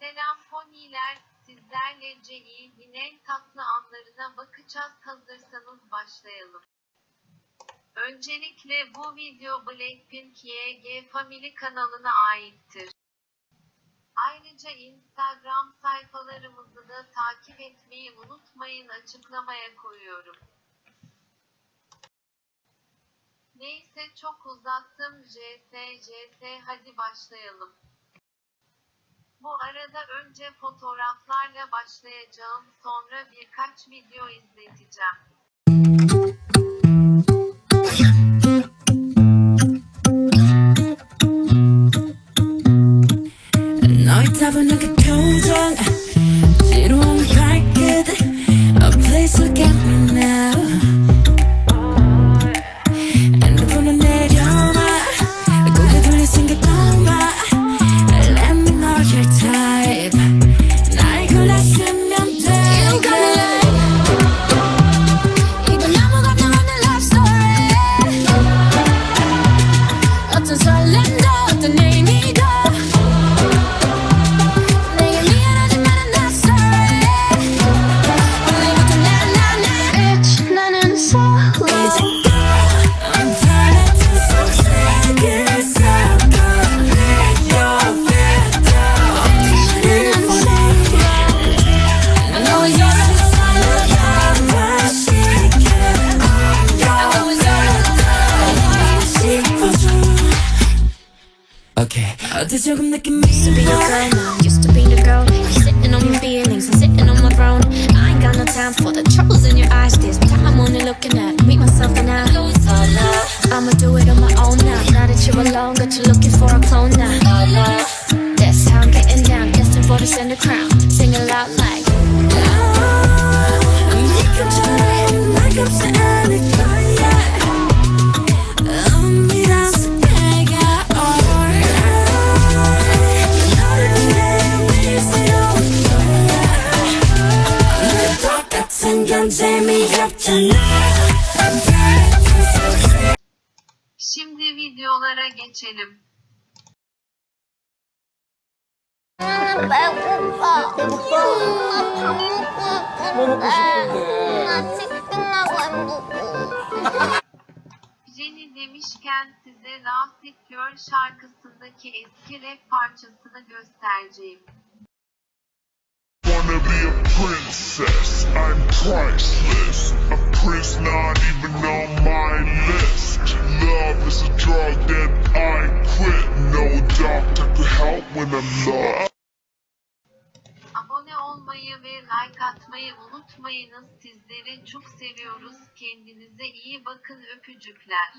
Selam poniler, sizlerle Jenny'nin en tatlı anlarına bakacağız hazırsanız başlayalım. Öncelikle bu video Blackpink YG Family kanalına aittir. Ayrıca Instagram sayfalarımızı da takip etmeyi unutmayın açıklamaya koyuyorum. Neyse çok uzattım JS JS hadi başlayalım. Arada önce fotoğraflarla başlayacağım sonra birkaç video izleteceğim. Okay. 어때 조금 느낌이 Used to be your girl, now I'm used to being the girl. You're sitting on your feelings, I'm sitting on my throne. I ain't got no time for the troubles in your eyes. This time I'm only looking at me, myself, and I. I'ma do it on my own now. Now that you're alone, got you looking for a clone now. That's how I'm getting down, destined for the center crown. Sen gözlerimi yaptın Şimdi videolara geçelim. Jenny demişken size Rustic Girl şarkısındaki eski rap parçasını göstereceğim. Wanna be a princess priceless. A prince not even on my list. Love is a drug that I quit. No doctor could help when I'm lost. Abone olmayı ve like atmayı unutmayınız. Sizleri çok seviyoruz. Kendinize iyi bakın öpücükler.